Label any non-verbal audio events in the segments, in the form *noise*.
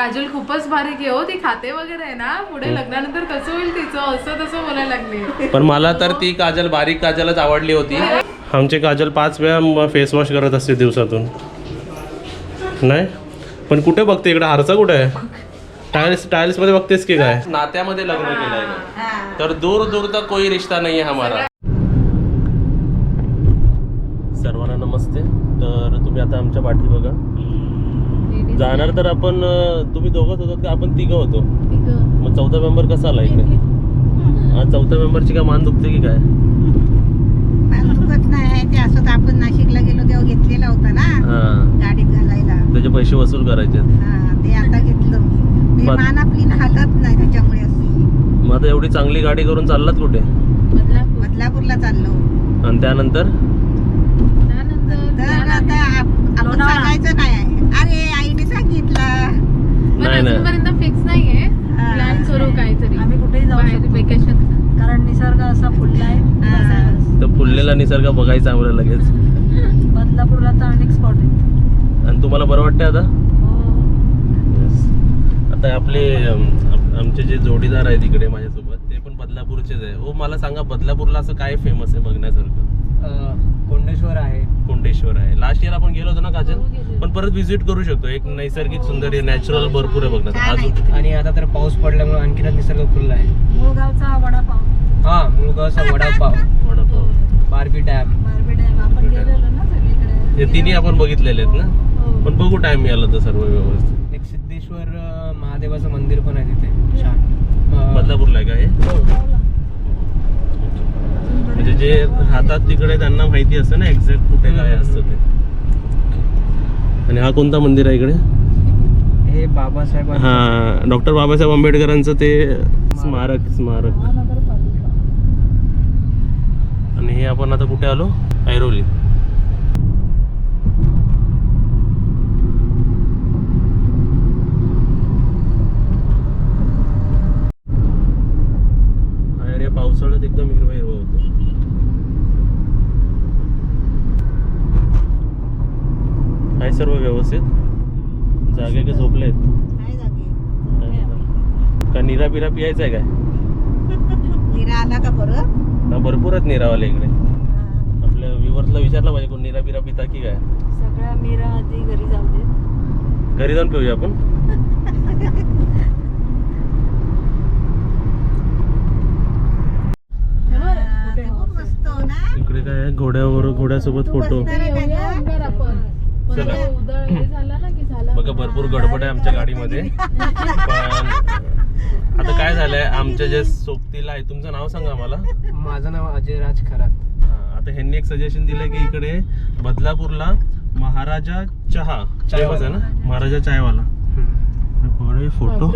काजल खूपच बारीक आहे हो ती खाते वगैरे आहे ना? पुढे लग्नानंतर कसं होईल तिचं? असं तसं बोलायला लागले. पण मला तर ती काजल बारीक काजलच आवडली होती. आमचे काजल पाच वेळा फेस वॉश करत असते दिवसातून. नाही? पण कुठे बघते इकडे? आरसा कुठे आहे? टाइल्स टाइल्समध्ये बघतेस की काय? नात्यामध्ये लग्न केलंय तर दूर दूर तक कोई रिश्ता नाही आहे हमारा. सर्वांना नमस्ते. तर तुम्ही आता आमच्या पाठी बघा. जाणार तर आपण तुम्ही दोघंच होतो का? आपण तिघं होतो. मग चौथा मेंबर कसा आला इकडे? हा चौथ्या मेंबरची का मान दुखते की काय? मला दुखत नाही. ते असं तर आपण नाशिकला गेलो तेव्हा घेतलेला होता ना. हा. गाडीत घालायला. त्याचे पैसे वसूल करायचे हा ते आता घेतलं मी. मान आपली हलत नाही त्याच्यामुळे मग आता एवढी चांगली गाडी करून चाललात कुठे? बदलापूरला चाललो. आणि त्यानंतर? तर आता आपण सांगायचं नाही आहे. अरे आईने सांगितलं. नाही नाही. अजूनपर्यंत फिक्स नाहीये. हा. प्लॅन करू काहीतरी. आम्ही कुठेही जाऊ बाहेर शकतो. वेकेशन कारण निसर्ग असा फुलला आहे. हा. तर फुललेला निसर्ग बघायचा आम्हाला लगेच. *laughs* बदलापूरला तर अनेक स्पॉट आहेत. आणि तुम्हाला बरं वाटतंय आता? हो. Yes. आता आपले अम, आप- आमचे जे जोडीदार आहेत इकडे माझ्यासोबत ते पण बदलापूरचेच आहे. हो मला सांगा बदलापूरला असं काय फेमस आहे बघण्यासारखं कोंडेश्वर आहे कोंडेश्वर आहे लास्ट इयर आपण गेलो होतो ना हो, काजल पण परत व्हिजिट करू शकतो. एक नैसर्गिक सुंदर नॅचरल भरपूर आहे बघण्यात छान अजून. आणि आता तर पाऊस पडल्यामुळे आणखीनच निसर्ग खुलला आहे. मुळगावचा वडापाव. हा मुळगावचा vada pav. Vada pav. Barbie dam. Barvi dam. आपण गेलेलो ना सगळीकडे. हे तिन्ही आपण बघितलेले आहेत ना? पण बघू टाइम मिळाला तर सर्व व्यवस्थित. एक सिद्धेश्वर अं, महादेवाचं मंदिर पण आहे तिथे. छान. अं, बदलापूरला आहे का हे? म्हणजे जे राहतात तिकडे त्यांना माहिती असतं ना एक्झॅक्ट कुठे काय असतं ते. आणि हा कोणता मंदिर आहे इकडे? हे बाबासाहेब हा डॉक्टर बाबासाहेब आंबेडकरांचं ते स्मारक. स्मारक आणि हे आपण आता कुठे आलो? ऐरोली अरे पावसाळ्यात एकदम हिरवा हिरवा होतो आहे सर्व व्यवस्थित. जागे का झोपले आहेत? काय जागे. का निरा बिरा पियायचा आहे काय? *laughs* निरा आला का परत भरपूर आहेत निरावाले इकडे. आपल्या विवर्सला विचारलं पाहिजे कोण निरा बिरा पिता की काय? सगळ्या मीरा आधी घरी जाऊ दे. घरी जाऊन पिऊया आपण? हा, हो इकडे काय घोड्यावर घोड्यासोबत फोटो. चला. आता उदळ हे झालं ना की झालं बघा भरपूर गडबड आहे आमच्या गाडीमध्ये. पण आता काय झालंय आमच्या जे सोबतीला आहे तुमचं नाव सांगा मला. माझं नाव अजय राज खरात आता ह्यांनी एक सजेशन दिलंय की इकडे बदलापूरला महाराजा चहा चायवाला आहे ना? महाराजा चायवाला. फोटो.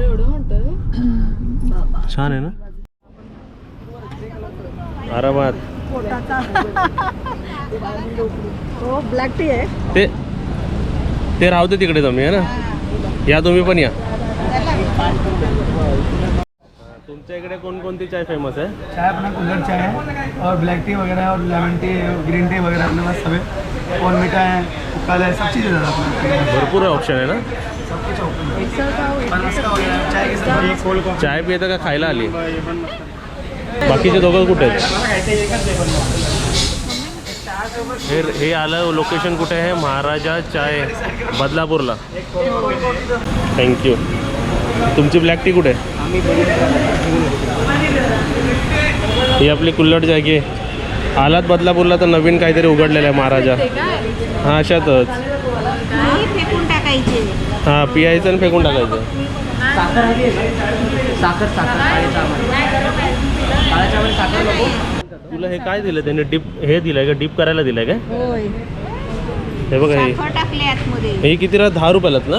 छान आहे ना? आरामात. पोटाचा. ब्लॅक टी आहे ते ते राहू दे तिकडे तुम्ही आहे ना? या तुम्ही पण या. तुमच्या इकडे कोणकोणती चाय फेमस आहे? चाय अपना कुल्हड़ चाय है और ब्लैक टी वगैरह और लेमन टी ग्रीन टी वगैरह अपने पास सब है और मीठा है काला है सब चीज़ें ज़्यादा। भरपूर ऑप्शन आहे ना? चाय पियता का खायला आली? बाकीचे दोघं कुठे आहेत? हे हे आलं लोकेशन कुठे आहे? महाराजा चाय बदलापूरला थँक्यू तुमची ब्लॅक टी कुठे? आहे ही आपली कुल्लट जागी आहे. आलात बदलापूरला तर नवीन काहीतरी उघडलेलं आहे महाराजा. हा अशातच. नाही, फेकून टाकायचे. हा पियायचं आणि फेकून टाकायचं. तुला हे काय दिलं त्याने? डिप हे दिलंय का? डिप करायला दिलंय काय? होय. हे बघा हे साखर टाकले आतमध्ये. हे कितीला दहा रुपयालाच ना?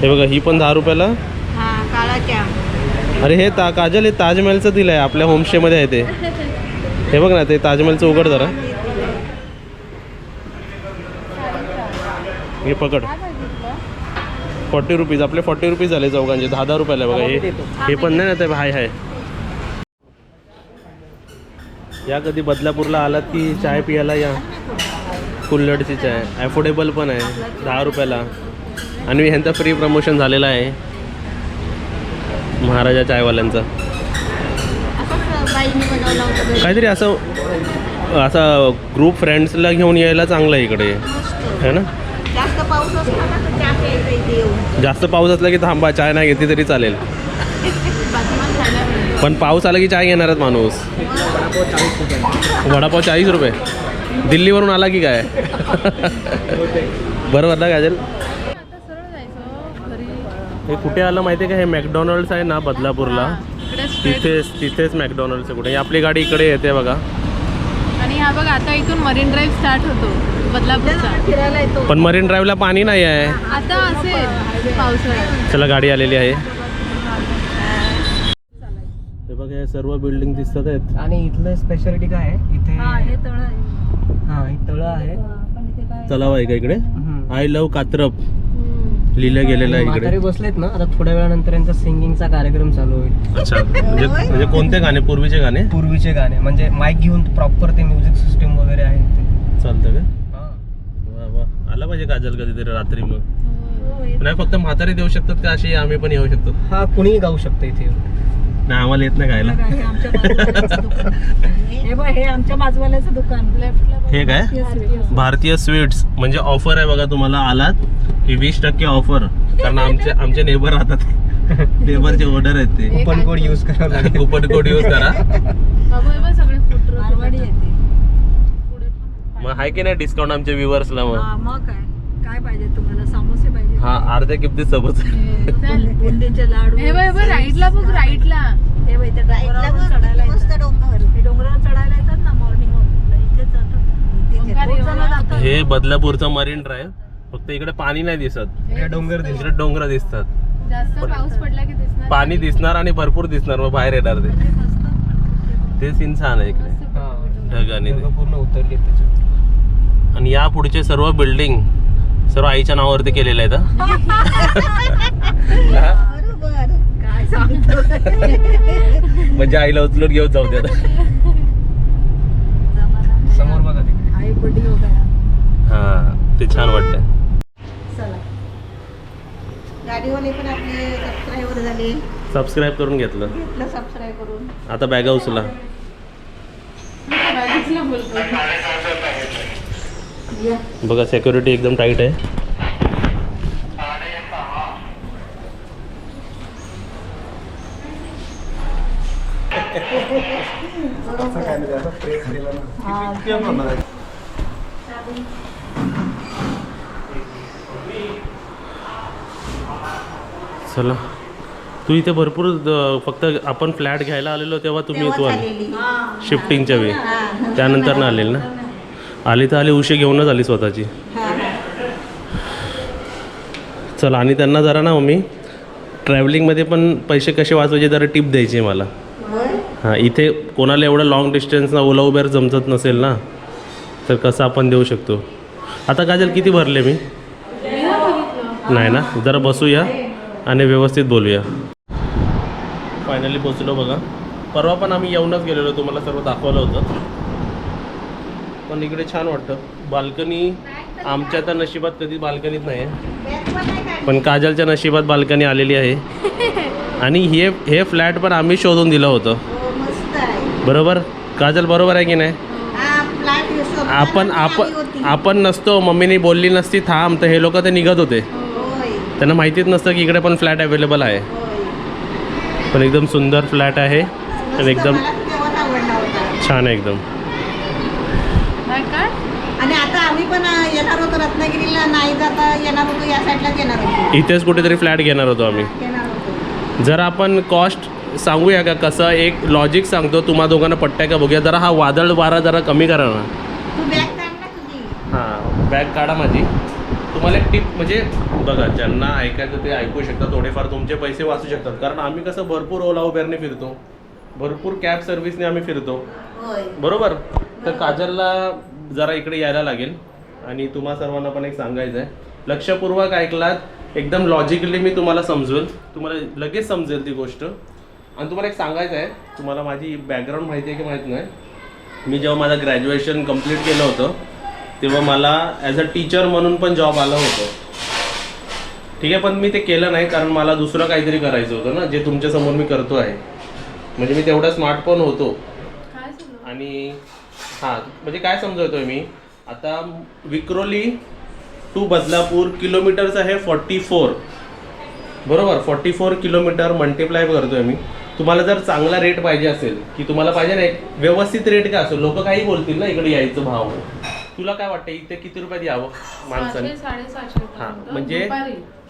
हे बघा ही पण दहा रुपयाला. हा काळा चहा अरे हे ता काजल हे ताजमहलचं दिलं आहे आपल्या होमस्टेमध्ये आहे ते. हे बघ ना ते ताजमहलचं उघड जरा. हे पकड. फॉर्टी रुपीज आपले फॉर्टी रुपीज झाले चौघांचे. दहा दहा रुपयाला बघा हे. हे पण नाही ना ते हाय हाय. या कधी बदलापूरला आलात की चाय पियाला या? कुल्हडची चाय. ॲफोर्डेबल पण आहे. दहा रुपयाला. आणि ह्यांचं फ्री प्रमोशन झालेलं आहे. महाराजा चायवाल्यांचा. काहीतरी असं असं ग्रुप फ्रेंड्सला घेऊन यायला चांगलं आहे इकडे. है ना? जास्त पाऊस असला की थांबा चाय नाही घेतली तरी चालेल. पण पाऊस आला की चाय घेणारच माणूस. वडापाव चाळीस रुपये. दिल्लीवरून आला की काय? बरोबर ना काजल? हे कुठे आलं माहिती आहे का? हे मॅकडॉनल्ड्स आहे ना बदलापूरला. तिथेच तिथेच मॅकडॉनल्ड्स आहे कुठे. ही आपली गाडी इकडे येते बघा. आणि हा बघ आता इथून मरीन ड्राईव्ह स्टार्ट होतो बदलापूरचा. पण मरीन ड्राईव्हला पाणी नाही आहे. आता असेल पावसाळ्यात चला गाडी आलेली आहे. बघा हे सर्व बिल्डिंग दिसतात आहेत. आणि इथलं स्पेशालिटी काय आहे? इथे हा हे तळ आहे. हा ही तळं आहे. पण इथे काय तलाव आहे का इकडे. I love Katrap. लिहिलं गेलेलं आहे इकडे. बसलेत ना आता थोड्या वेळानंतर यांचा सिंगिंगचा कार्यक्रम चालू होईल. अच्छा म्हणजे म्हणजे कोणते गाणे? पूर्वीचे गाणे? पूर्वीचे गाणे. म्हणजे माईक घेऊन प्रॉपर ते म्युझिक सिस्टम वगैरे आहे ते चालतं का? हा. वा वा. आला पाहिजे काजल कधीतरी रात्री मग. नाही फक्त म्हातारे देऊ शकतात का अशी आम्ही पण येऊ शकतो? हा कुणीही गाऊ शकतं इथे. नाही आम्हाला येत नाही गायला हे आमच्या बाजूवाल्याचं दुकान. हे बघ हे आमच्या बाजूवाल्याचं दुकान. लेफ्टला हे काय? भारतीय स्वीट्स म्हणजे ऑफर आहे बघा तुम्हाला आलात ही वीस टक्के ऑफर कारण आमचे आमचे नेबर राहतात. नेबरचे ऑर्डर आहेत ते. कुपन कोड यूज करावं लागेल. कुपन कोड यूज करा. सगळे मारवाडी येते. मग आहे की नाही डिस्काउंट आमच्या व्ह्युअर्सला मग? हा मग काय? काय पाहिजे तुम्हाला? समोसे पाहिजे? हा अर्ध्या किमतीत सबच बुंदीचे लाडू हे बघ राईटला बघ राईटला. हे बघ इथे राईटला चढायला मस्त डोंगर. हे डोंगरावर चढायला येतात ना मॉर्निंग वॉकला इथेच जातात. हे बदलापूरचं मरीन ड्राईव्ह फक्त इकडे पाणी नाही दिसत. डोंगर दिसतात. इकडे डोंगर दिसतात. जास्त पाऊस पडला की दिसणार पाणी दिसणार आणि भरपूर दिसणार मग बाहेर येणार ते. ते सीन छान आहे इकडे. ढगाने. पूर्ण उतरली आणि या पुढचे सर्व बिल्डिंग सर्व आईच्या नावावरती केलेले हा. सांगतो म्हणजे आईला उचलून घेऊन जाऊ दे. समोर बघा तिकडे. आई बडी हो गया हा ते छान वाटतंय. चला. गाडीवाले पण आपले सबस्क्रायबर झाले. सबस्क्राईब करून घेतलं. घेतलं सबस्क्राईब करून. आता बॅगा उचला. बघा सेक्युरिटी एकदम टाईट आहे. चला. तू इथे भरपूर फक्त आपण फ्लॅट घ्यायला आलेलो तेव्हा तुम्ही आलेली. शिफ्टिंगच्या वेळी. त्यानंतर ना आलेली ना? आली तर आली उशी घेऊनच आली स्वतःची. हा. चला आणि त्यांना जरा ना मम्मी ट्रॅव्हलिंगमध्ये पण पैसे कसे वाचवायचे जरा टिप द्यायची मला. हां इथे कोणाला एवढं लॉंग डिस्टन्सना ओला उबेर जमत नसेल ना तर कसं आपण देऊ शकतो? आता काजल किती भरले मी? नाही ना? जरा बसूया आणि व्यवस्थित बोलूया. फायनली पोचलो बघा. परवा पण आम्ही येऊनच गेलेलो तुम्हाला सर्व दाखवलं होतं. पण इकडे छान वाटतं. बाल्कनी आमच्या तर नशिबात कधी बाल्कनीत नाही आहे पण काजलच्या नशिबात बाल्कनी आलेली आहे. आणि हे हे फ्लॅट पण आम्ही शोधून दिलं होतं. बरोबर? काजल बरोबर आहे की नाही? आपण आपण. आपण नसतो मम्मीने बोलली नसती थांब तर हे लोक ते निघत होते. त्यांना माहितीच नसतं की इकडे पण फ्लॅट अवेलेबल आहे. पण एकदम सुंदर फ्लॅट आहे. आणि एकदम छान आहे एकदम. काय आणि आता आम्ही पण येणार होतो रत्नागिरीला. नाही जाता येणार होतो या साईडलाच येणार होतो. इथेच कुठेतरी फ्लॅट घेणार होतो आम्ही. येणार होतो. जर आपण कॉस्ट सांगूया का? कसं एक लॉजिक सांगतो तुम्हा दोघांना पट्ट्या का बघूया? जरा हा वादळ वारा जरा कमी करा ना. तू बॅग काढ ना तुझी. हां बॅग काढा माझी. तुम्हाला एक टिप म्हणजे बघा ज्यांना ऐकायचं ते ऐकू शकतात. थोडेफार तुमचे पैसे वाचू शकतात. कारण आम्ही कसं भरपूर ओला उबेरने फिरतो. भरपूर कॅब सर्व्हिसने आम्ही फिरतो. होय. बरोबर? तर काजलला जरा इकडे यायला लागेल. आणि तुम्हा सर्वांना पण एक सांगायचं आहे लक्षपूर्वक ऐकलात एकदम लॉजिकली मी तुम्हाला समजवेल. तुम्हाला लगेच समजेल ती गोष्ट. आणि तुम्हाला एक सांगायचं आहे तुम्हाला माझी बॅकग्राऊंड माहिती आहे की माहीत नाही. मी जेव्हा माझं ग्रॅज्युएशन कंप्लीट केलं होतं तेव्हा मला ॲज अ टीचर म्हणून पण जॉब आलं होतं. ठीक आहे पण मी ते केलं नाही कारण मला दुसरं काहीतरी करायचं होतं ना जे तुमच्यासमोर मी करतो आहे म्हणजे मी तेवढा स्मार्ट पण होतो. आणि हां म्हणजे काय समजवतोय मी? आता विक्रोली टू बदलापूर किलोमीटरचं आहे फॉर्टी फोर बरोबर फॉर्टी फोर किलोमीटर मल्टिप्लाय करतोय मी. तुम्हाला जर चांगला रेट पाहिजे असेल की तुम्हाला पाहिजे ना एक व्यवस्थित रेट काय असेल लोक काही बोलतील ना इकडे यायचं भाव. तुला काय वाटतं इथे किती रुपयात यावं माणसाने? हां म्हणजे.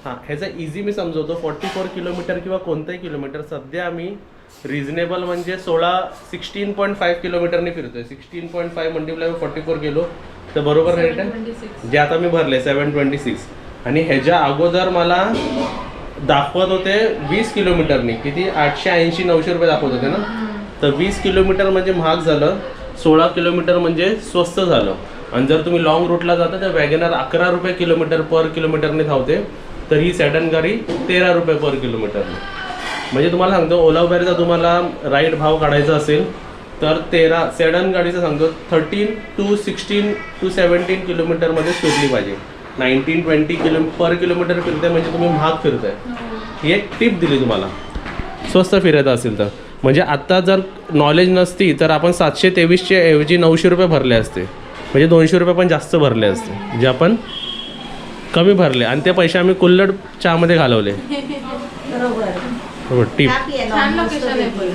हां ह्याचा इझी मी समजवतो. फॉर्टी फोर किलोमीटर किंवा कोणतंही किलोमीटर सध्या आम्ही रिझनेबल म्हणजे सोळा सिक्स्टीन पॉईंट फाईव्ह किलोमीटरने फिरतोय. Sixteen point five multiply forty four kilo तर बरोबर रेट आहे 726. जे आता मी भरले सेवन ट्वेंटी सिक्स आणि ह्याच्या अगोदर मला दाखवत होते वीस किलोमीटरनी किती? आठशे ऐंशी नऊशे रुपये दाखवत होते ना? तर वीस किलोमीटर म्हणजे महाग झालं सोळा किलोमीटर म्हणजे स्वस्त झालं. आणि जर तुम्ही लॉंग रूटला जाता तर वॅगनर अकरा रुपये किलोमीटर पर किलोमीटरने धावते. तर ही सॅडन गाडी तेरा रुपये पर किलोमीटरने म्हणजे तुम्हाला सांगतो ओला उबेरचा तुम्हाला राईट भाव काढायचा असेल तर तेरा सेडन गाडीचं सांगतो thirteen to sixteen to seventeen किलोमीटरमध्ये फिरली पाहिजे. Nineteen twenty kilo per kilometre फिरते म्हणजे तुम्ही महाग फिरताय. ही एक टिप दिली तुम्हाला. स्वस्त फिरायचं असेल तर. म्हणजे आत्ता जर नॉलेज नसती तर आपण सातशे तेवीसचे ऐवजी नऊशे रुपये भरले असते. म्हणजे दोनशे रुपये पण जास्त भरले असते जे आपण कमी भरले. आणि ते पैसे आम्ही कुल्लड चहामध्ये घालवले *laughs* टिप छान लोकेशन आहे. पण.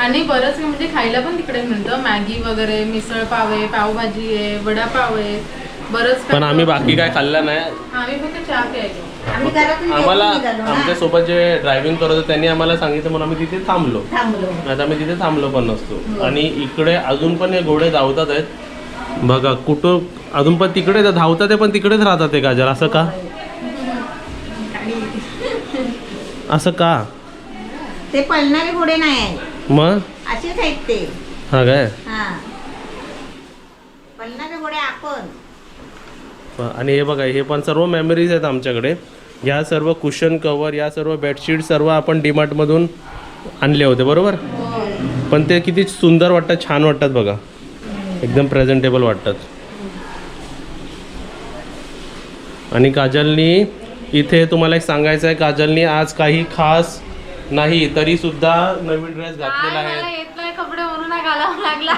आणि बरंच म्हणजे खायला पण तिकडे मिळतं. मॅगी वगैरे मिसळ पाव आहे पावभाजी आहे वडापाव आहे. बरंच पण आम्ही बाकी काय खाल्लं नाही. आम्ही फक्त चहा घरातून आम्हाला ना. आमच्यासोबत जे ड्रायव्हिंग करत होते त्यांनी आम्हाला सांगितलं म्हणून आम्ही तिथे थांबलो. थांबलो. आता आम्ही तिथे थांबलो पण नसतो. आणि इकडे अजून पण हे घोडे धावतात आहेत. बघा कुठं अजून पण तिकडे धावतात आहे पण तिकडेच राहतात ते गाजर. असं का? असं का? ते पळणारे घोडे नाही. आहेत मग? असेच आहेत ते. हा काय? हा. पळणारे घोडे आपण. आणि हे बघा हे पण सर्व मेमरीज आहेत आमच्याकडे. या सर्व कुशन कवर या सर्व बेडशीट सर्व आपण डीमार्टमधून आणले होते बरोबर? पण ते किती सुंदर वाटतात छान वाटतात बघा. एकदम प्रेझेंटेबल वाटतात. आणि काजलनी इथे तुम्हाला एक सांगायचं आहे काजलनी आज काही खास नाही तरी सुद्धा नवीन ड्रेस घातलेला मला आहे कपडे म्हणून घालावं लागला.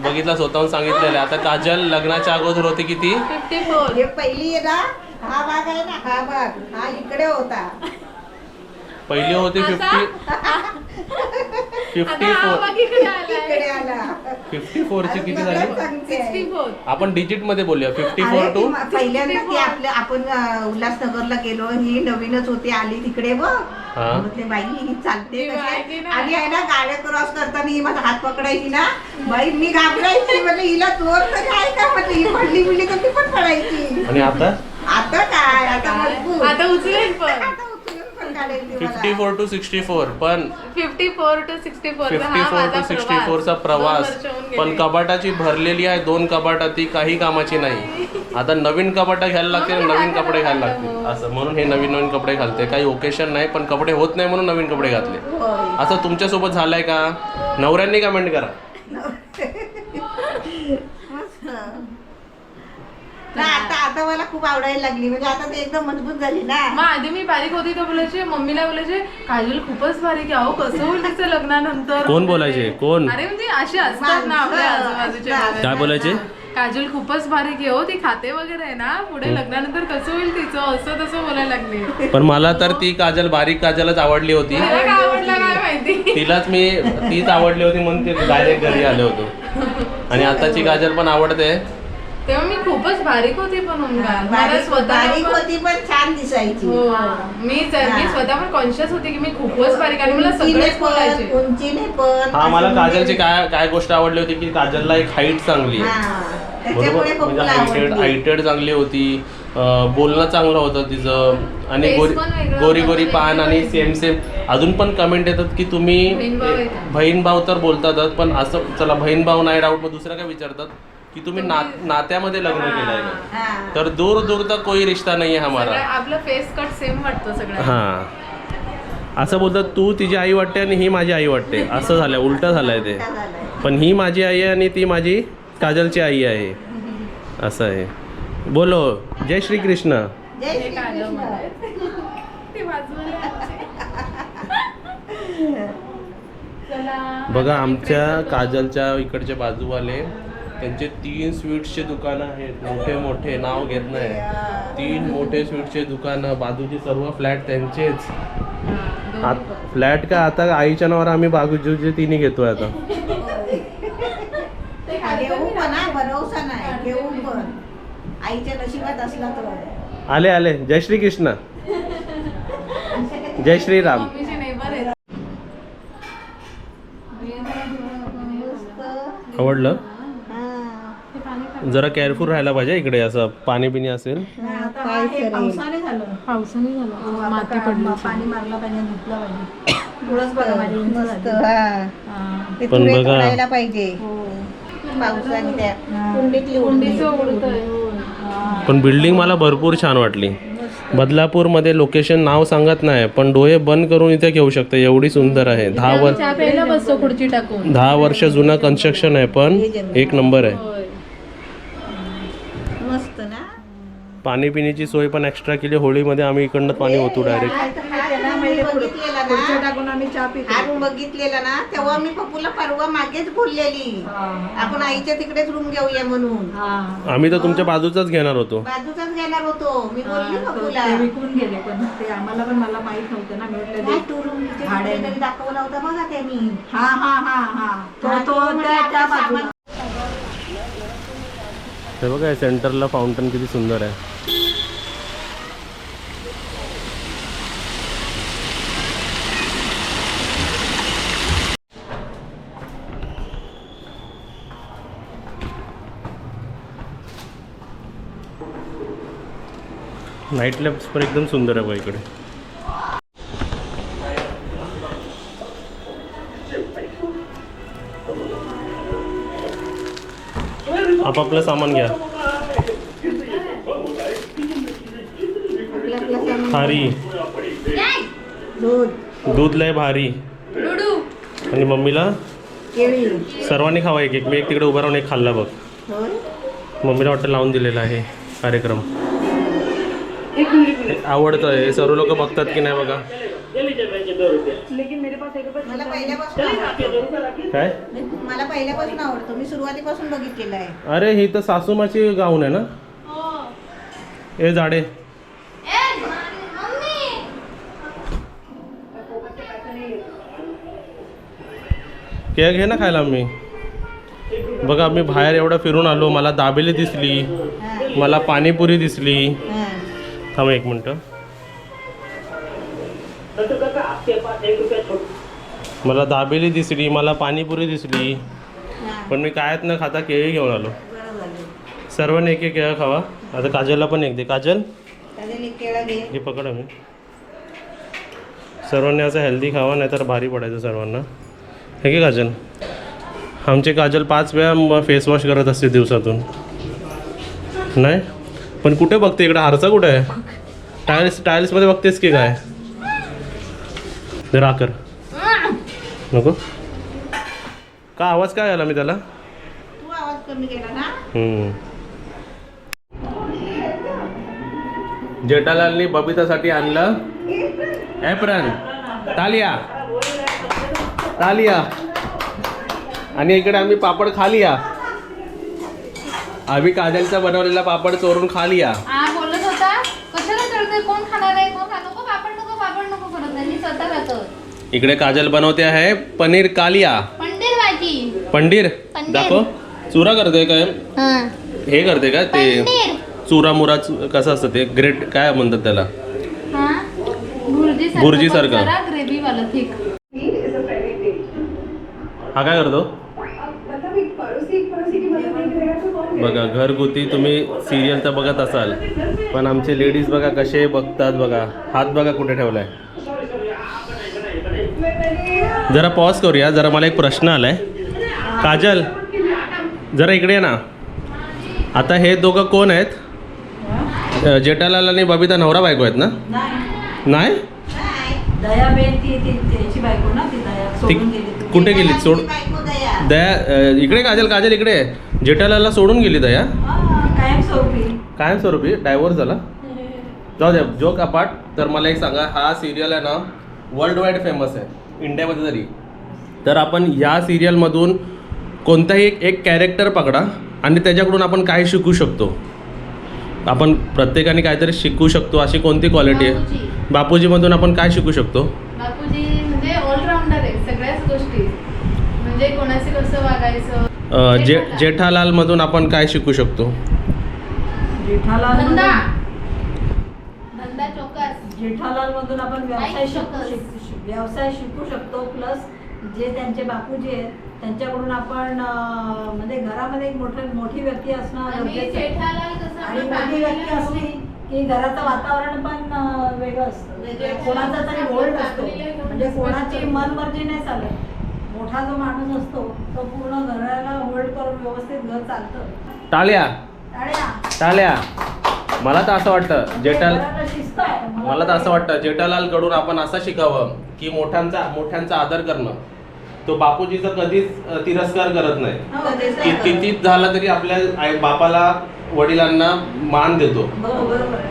बघितला स्वतःहून सांगितलेलं आहे. आता काजल लग्नाच्या अगोदर होती किती? फिफ्टी फोर हे पहिली आहे ना हा भाग आहे ना हा भाग. हा इकडे होता. पहिली होती? फिफ्टी *laughs* फिफ्टी आता फोर इकडे आला. फिफ्टी फोरची किती झाली? सांगते. आपण डिजिटमध्ये बोलूया. फिफ्टी अरे फोर ती टू म- पहिल्यांदा ती आपल्या आपण अं, उल्हासनगरला गेलो. ही नवीनच होती. आली तिकडे बघ. हा. म्हटले बाई ही चालते ही कशी?" माहिती नाही. आणि आहे ना गाड्या क्रॉस करताना. ही माझा हात पकडायची ना. बाई मी घाबरायची. म्हणजे हिला चोर तरी आहे का? म्हटलं ही पडली बिडली तर ती पण पडायची आणि आता? आता काय? आता मजबूत. आता उचलेल पण. आता fifty four to sixty four पण fifty four to sixty four fifty four to sixty फोरचा प्रवास. पण कपाटाची भरलेली आहे दोन कपाटात ती काही कामाची नाही. आता नवीन कपाटा घ्यायला लागतील नवीन कपडे घ्यायला लागतील असं म्हणून हे नवीन नवीन कपडे घालते. काही ओकेशन नाही पण कपडे होत नाही म्हणून नवीन कपडे घातले. असं तुमच्यासोबत झालंय का? नवऱ्यांनी कमेंट करा मस्त. नाही, आता आता मला खूप आवडायला लागली. म्हणजे आता ते एकदम मजबूत झाली ना. मग आधी मी बारीक होती तर बोलायचे मम्मीला बोलायचे काजल खूपच बारीक आहे. अहो कसं होईल तिचं लग्नानंतर? कोण बोलायचे? कोण? अरे म्हणजे असे असतात ना आपल्या आजूबाजूचे. काय बोलायचे? काजल खूपच बारीक आहे. हो ती खाते वगैरे आहे ना. पुढे लग्नानंतर कसं होईल तिचं? असं तसं बोलायला लागले. पण मला तर ती काजल बारीक काजलच आवडली होती. तिला काय आवडलं काय माहिती? तिलाच मी तीच आवडली होती म्हणून ते डायरेक्ट घरी आले होतो. आणि आताची काजल पण आवडते. तेव्हा मी खूपच बारीक होती पण ओंकार. मला बारीक स्वतः होती पण छान दिसायची. हो. मी स्वतः पण कॉन्शियस होते की मी खूपच बारीक आणि मला उंचीने सगळेच बोलायचे. पण उंचीने पण. हा मला असं काजलची म्हणजे- काय काय गोष्ट आवडली होती की काजलला एक हाईट चांगली आहे. हा, त्याच्यामुळे म्हणजे हायटेड आवडली. हायटेड चांगली होती. अं, बोलणं चांगलं होतं तिचं. आणि Face गोरी पण वेगळं गोरी होतं, गोरी पान आणि. सेम सेम अजून पण कमेंट येतात की तुम्ही बहीण भाऊ येतात. बहीण भाऊ तर बोलतातच पण असं चला बहीण भाऊ नाही डाऊट मग दुसरं काय विचारतात? की तुम्ही नात्यामध्ये लग्न केलंय तर दूर दूर तर कोई रिश्ता नाही आहे हमारा. आपला फेस कट सेम वाटतो सगळं हां. असं बोलतात तू तिची आई वाटते आणि ही माझी आई वाटते. असं झालं उलटं झालंय ते. पण ही माझी आई आहे आणि ती माझी काजलची आई आहे. असं आहे. बोलो जय श्री कृष्ण *laughs* बघा आमच्या काजलच्या इकडच्या बाजूवाले त्यांचे तीन स्वीट्सचे दुकानं आहेत. मोठे मोठे नाव घेत नाही तीन मोठे स्वीट्सचे दुकानं बाजूचे सर्व फ्लॅट त्यांचेच. आत फ्लॅट का आता आईच्या नावावर आम्ही बाजूचे तिन्ही घेतोय आता. घेऊ पण भरवसा नाही. घेऊ पण. आईच्या नशिबात असला तर. आले आले. जय श्री कृष्ण जय नेबर आहेत. आवडलं? जरा केअरफुल राहायला पाहिजे इकडे असं पाणी पिणी असेल काय करेल? पावसाने झालं पावसाने हो, झालं आता माती काय, पडली पाणी मारलं पाहिजे धुतलं पाहिजे थोडंच बघा माझी उंच मस्त झाली. हा हा. ते पण तुरे बघा. तोडायला पाहिजे. पावसाने त्या. कुंडीतली कुंडीचं उडणी. उडतंय. पण बिल्डिंग मला भरपूर छान वाटली बदलापूरमध्ये लोकेशन नाव सांगत नाही पण डोळे बंद करून इथे घेऊ शकते एवढी सुंदर आहे दहा आम्ही वर चहा प्यायला बसतो खुर्ची टाकून दहा वर्ष जुनं कन्स्ट्रक्शन आहे पण एक नंबर आहे होय मस्त ना पाणी पिण्याची सोय पण एक्स्ट्रा केली. होळीमध्ये आम्ही इकडनं पाणी होतो डायरेक्ट बघितलेला ना. टाकून आम्ही चहा पितो. रूम बघितलेला ना तेव्हा मी पप्पूला परवा मागेच बोललेली. आपण आईच्या तिकडेच रूम घेऊया म्हणून. हा. आम्ही तर तुमच्या बाजूचाच घेणार होतो. बाजूचाच घेणार होतो. मी बोलली हा, पप्पूला. ते विकून गेले पण ते आम्हाला पण मला माहीत नव्हतं ना मी म्हटलं दाखवला होता बघा त्यांनी. हा हा हा हा. तो हा, तो तो म्हणजे त्या त्या आपलं बाजूला हे बघा सेंटरला फाउंटन किती सुंदर आहे. नाईट लॅम्प्स पण एकदम सुंदर आहे बघा इकडे. आपापलं सामान घ्या. भारी. दूध लय भारी. आणि मम्मीला? सर्वांनी खावा एक एक. मी एक तिकडे उभा राहून एक खाल्ला बघ. मम्मीला वाटतं लावून दिलेला आहे कार्यक्रम. हे आवडतं हे सर्व लोक बघतात की नाही बघा. मला पहिल्यापासून आवडतो. काय? मला पहिल्यापासून आवडतो. मी सुरुवातीपासून बघितलेलं आहे. अरे ही तर सासूमाची गाऊन आहे ना? हे. झाडे. केक घे ना खायला मी. बघा मी बाहेर एवढं फिरून आलो. मला दाबेली दिसली. मला पाणीपुरी दिसली. हा. थांब एक मिनटं. मला दाबेली दिसली मला पाणीपुरी दिसली. पण मी कायच न खाता केळी घेऊन आलो. सर्वांनी एक एक केळं खावा. आता काजलला पण एक दे. काजल? हे पकड मी. सर्वांनी असं हेल्दी खावा नाही तर भारी पडायचं सर्वांना. हे की काजल. आमचे काजल पाच वेळा फेस वॉश करत असते दिवसातून. नाही? पण कुठे बघते इकडे? हारचा कुठे आहे? टायल्स टायल्समध्ये बघतेस की काय? जरा कर. नको. का आवाज काय आला मी त्याला? तू आवाज कमी केला ना? हम्म. जेठालालनी बबितासाठी आणलं. ॲप्रन तालिया. तालिया. आणि इकडे आम्ही पापड खालिया. आम्ही काजलचा बनवलेला पापड चोरून खालिया. हा बोलत होता. कशाला चढते कोण खाणार आहे? कोण खा इकडे काजल बनवते आहे पनीर कालिया. पंडीर भाजी. पंडीर पनीर. दाखव. चुरा करते काय? हे. करते का? ते पनीर. चुरा मुरा चु- कसं असतं ते? ग्रेट काय म्हणतात त्याला? हा? भुर्जी भुर्जीसारखं. ग्रेव्ही वाला थिक हा काय करतो? बघा घरगुती तुम्ही सिरियल तर बघत असाल. पण आमचे लेडीज बघा कसे बघतात बघा. हात बघा कुठे ठेवलाय. जरा पॉज करूया. जरा मला एक प्रश्न आलाय. काजल जरा इकडे ना. आता हे दोघं कोण आहेत? जेठालाल आणि बबिता नवरा बायको आहेत ना? नाही. कुठे गेली? सोड दया. इकडे काजल काजल इकडे जेठालालला सोडून गेली दया. कायमस्वरूपी. कायमस्वरूपी? डायव्होर्स झाला? *laughs* जाऊ द्या जोक अपार्ट तर मला एक सांगा हा सिरियल आहे ना वर्ल्ड वाईड फेमस आहे. इंडियामध्ये तरी तर आपण या सिरियलमधून कोणताही एक एक कॅरेक्टर पकडा आणि त्याच्याकडून आपण काय शिकू शकतो. आपण प्रत्येकाने काहीतरी शिकू शकतो अशी कोणती क्वालिटी आहे? बापूजी. बापूजीमधून आपण काय शिकू शकतो? बापूजी म्हणजे ऑलराऊंडर आहे सगळ्याच गोष्टी. म्हणजे कोणाशी कसं वागायचं? अ, जे जेठालालमधून आपण काय शिकू शकतो? जेठालाल धंदा मधून- धंदा चौकस जेठालाल मधून आपण व्यवसाय शिकू शकत. व्यवसाय शिकू शकतो प्लस जे त्यांचे बापूजी आहेत त्यांच्याकडून आपण म्हणजे घरामध्ये एक मोठं मोठी व्यक्ती असणं आणि मोठी व्यक्ती असली की घराचं वातावरण पण वेगळं असतं. म्हणजे कोणाचा तरी होल्ड असतो. म्हणजे कोणाची मनमर्जी नाही चालत. मोठा जो माणूस असतो तो पूर्ण घराला होल्ड करून व्यवस्थित घर चालतं. टाळ्या टाळ्या टाळ्या मला तर असं वाटतं जेठाल शिस्त मला तर असं वाटतं जेठालालकडून आपण असं शिकावं की मोठ्यांचा मोठ्यांचा आदर करणं तो बापूजीचा कधीच तिरस्कार करत नाही कधीच कि नाही करत. कितीच झालं तरी आपल्या आई बापाला वडिलांना मान देतो.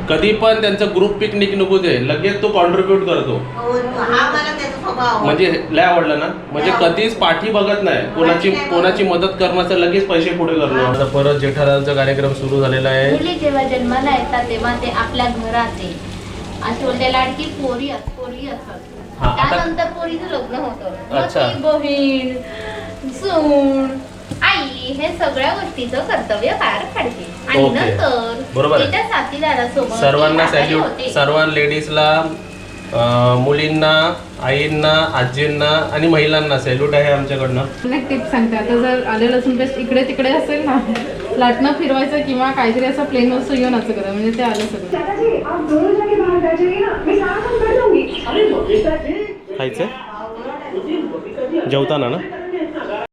कधी पण त्यांचं ग्रुप पिकनिक नको दे लगेच तो कॉन्ट्रीब्युट करतो हो, हा मला त्याचा स्वभाव आवडतो. म्हणजे लय आवडलं ना म्हणजे. कधीच पाठी बघत नाही कोणाची. कोणाची मदत करण्याचं लगेच पैसे पुढे करणं आता परत जेठालालचा कार्यक्रम सुरू झालेला आहे मुली जेव्हा जन्माला येतात तेव्हा ते आपल्या घरात आहे अशी बोलते लाडकी पोरी अस पोरी असतात आता- त्यानंतर पोरीचं लग्न होतं मग अच्छा. ती बहीण सून आई हे सगळ्या गोष्टीचं कर्तव्य पार पाडते आणि ओके. नंतर बरोबर आहे. तिच्या साथीदारासोबत सर्वांना ती सॅल्यूट होते. सर्व लेडीजला अं, मुलींना आईंना आजींना आणि महिलांना सॅल्यूट आहे आमच्याकडनं तुला एक टिप सांगते आता जर आले लसूण पेस्ट इकडे तिकडे असेल ना लाटणं फिरवायचं किंवा काहीतरी असं प्लेन वस्तू घेऊन असं करा म्हणजे ते आलं सगळं. खायचं? जेवताना ना?